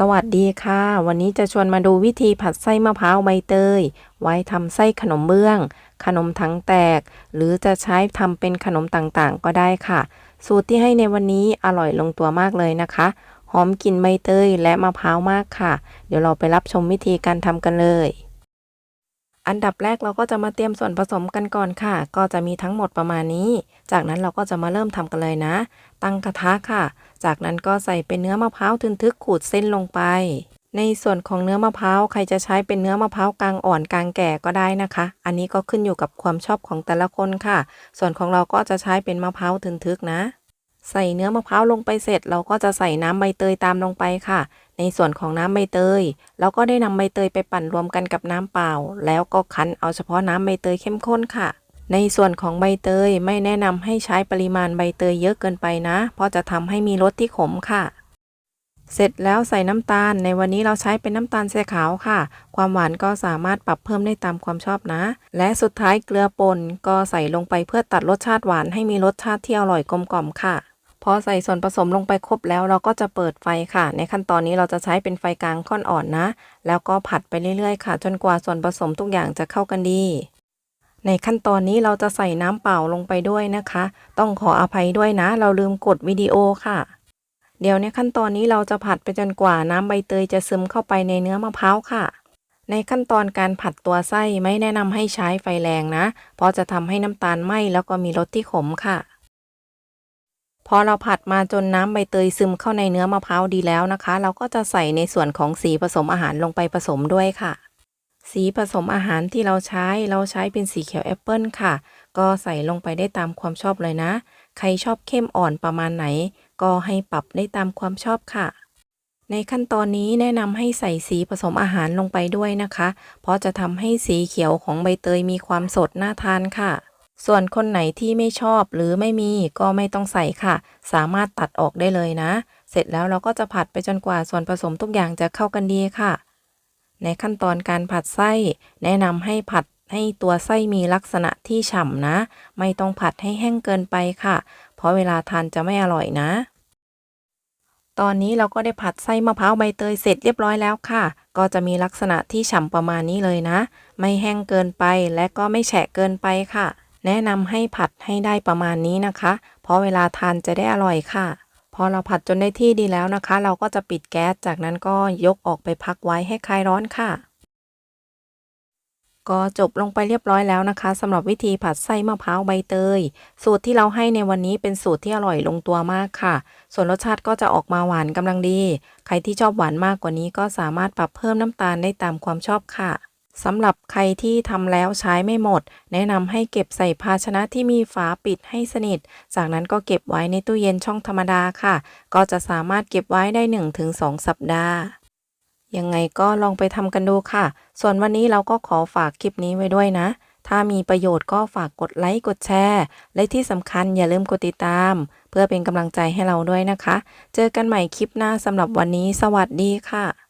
สวัสดีค่ะ วันนี้จะชวนมาดูวิธีผัดไส้มะพร้าวใบเตย ไว้ทำไส้ขนมเบื้อง ขนมถังแตก หรือจะใช้ทำเป็นขนมต่างๆ ก็ได้ค่ะ สูตรที่ให้ในวันนี้อร่อยลงตัวมากเลยนะคะ หอมกลิ่นใบเตยและมะพร้าวมากค่ะ เดี๋ยวเราไปรับชมวิธีการทำกันเลย อันดับแรกเราก็จะมาเตรียมส่วนผสมกันก่อนค่ะ ก็จะมีทั้งหมดประมาณนี้ จากนั้นเราก็จะมาเริ่มทำกันเลยนะ ตั้งกระทะค่ะ จากนั้นก็ใส่เป็นเนื้อมะพร้าวทึนทึกขูดเส้นลงไป ในส่วนของเนื้อมะพร้าวใครจะใช้เป็นเนื้อมะพร้าวกลางอ่อนกลางแก่ก็ได้นะคะ อันนี้ก็ขึ้นอยู่กับความชอบของแต่ละคนค่ะ ส่วนของเราก็จะใช้เป็นมะพร้าวทึนทึกนะ ใส่เนื้อมะพร้าวลงไปเสร็จ เราก็จะใส่น้ำใบเตยตามลงไปค่ะ ในส่วนของน้ำใบเตยเราก็ได้นำใบเตยไปปั่นรวมกันกับน้ำเปล่า แล้วก็คั้นเอาเฉพาะน้ำใบเตยเข้มข้นค่ะ ในส่วนของใบเตยไม่แนะนำให้ใช้ปริมาณใบเตยเยอะเกินไปนะ เพราะจะทำให้มีรสที่ขมค่ะ เสร็จแล้วใส่น้ำตาล ในวันนี้เราใช้เป็นน้ำตาลทรายขาวค่ะ ความหวานก็สามารถปรับเพิ่มได้ตามความชอบนะ และสุดท้ายเกลือป่นก็ใส่ลงไปเพื่อตัดรสชาติหวานให้มีรสชาติที่อร่อยกลมกล่อมค่ะ พอใส่ส่วนผสมลงไปครบแล้วเราก็จะเปิดไฟค่ะ ในขั้นตอนนี้เราจะใช้เป็นไฟกลางค่อนอ่อนนะ แล้วก็ผัดไปเรื่อยๆค่ะ จนกว่าส่วนผสมทุกอย่างจะเข้ากันดี ในขั้นตอนนี้เราจะใส่น้ำเปล่าลงไปด้วยนะคะ ต้องขออภัยด้วยนะ เราลืมกดวิดีโอค่ะ เดี๋ยวในขั้นตอนนี้เราจะผัดไปจนกว่าน้ำใบเตยจะซึมเข้าไปในเนื้อมะพร้าวค่ะในขั้นตอนการผัดตัวไส้ไม่แนะนำให้ใช้ไฟแรงนะ เพราะจะทำให้น้ำตาลไหม้แล้วก็มีรสที่ขมค่ะ พอเราผัดมาจนน้ำใบเตยซึมเข้าในเนื้อมะพร้าวดีแล้วนะคะ เราก็จะใส่ในส่วนของสีผสมอาหารลงไปผสมด้วยค่ะ สีผสมอาหารที่เราใช้เราใช้เป็นสีเขียวแอปเปิลค่ะ ก็ใส่ลงไปได้ตามความชอบเลยนะ ใครชอบเข้มอ่อนประมาณไหน ก็ให้ปรับได้ตามความชอบค่ะ ในขั้นตอนนี้แนะนำให้ใส่สีผสมอาหารลงไปด้วยนะคะ เพราะจะทำให้สีเขียวของใบเตยมีความสดน่าทานค่ะ ส่วนคนไหนที่ไม่ชอบหรือไม่มีก็ไม่ต้องใส่ค่ะ สามารถตัดออกได้เลยนะ เสร็จแล้วเราก็จะผัดไปจนกว่าส่วนผสมทุกอย่างจะเข้ากันดีค่ะ ในขั้นตอนการผัดไส้ แนะนำให้ผัดให้ตัวไส้มีลักษณะที่ฉ่ำนะ ไม่ต้องผัดให้แห้งเกินไปค่ะ เพราะเวลาทานจะไม่อร่อยนะ ตอนนี้เราก็ได้ผัดไส้มะพร้าวใบเตยเสร็จเรียบร้อยแล้วค่ะ ก็จะมีลักษณะที่ฉ่ำประมาณนี้เลยนะ ไม่แห้งเกินไปและก็ไม่แฉะเกินไปค่ะ แนะนำให้ผัดให้ได้ประมาณนี้นะคะ เพราะเวลาทานจะได้อร่อยค่ะ พอเราผัดจนได้ที่ดีแล้วนะคะ เราก็จะปิดแก๊ส จากนั้นก็ยกออกไปพักไว้ให้คลายร้อนค่ะ ก็จบลงไปเรียบร้อยแล้วนะคะสำหรับวิธีผัดไส้มะพร้าวใบเตย สูตรที่เราให้ในวันนี้เป็นสูตรที่อร่อยลงตัวมากค่ะ ส่วนรสชาติก็จะออกมาหวานกำลังดี ใครที่ชอบหวานมากกว่านี้ก็สามารถปรับเพิ่มน้ำตาลได้ตามความชอบค่ะ สำหรับใครที่ทำแล้วใช้ไม่หมด แนะนำให้เก็บใส่ภาชนะที่มีฝาปิดให้สนิท จากนั้นก็เก็บไว้ในตู้เย็นช่องธรรมดาค่ะ ก็จะสามารถเก็บไว้ได้ 1-2 สัปดาห์ยังไงก็ลองไปทำกันดูค่ะ ส่วนวันนี้เราก็ขอฝากคลิปนี้ไว้ด้วยนะ ถ้ามีประโยชน์ก็ฝากกดไลค์กดแชร์ และที่สำคัญอย่าลืมกดติดตาม เพื่อเป็นกำลังใจให้เราด้วยนะคะ เจอกันใหม่คลิปหน้าสำหรับวันนี้ สวัสดีค่ะ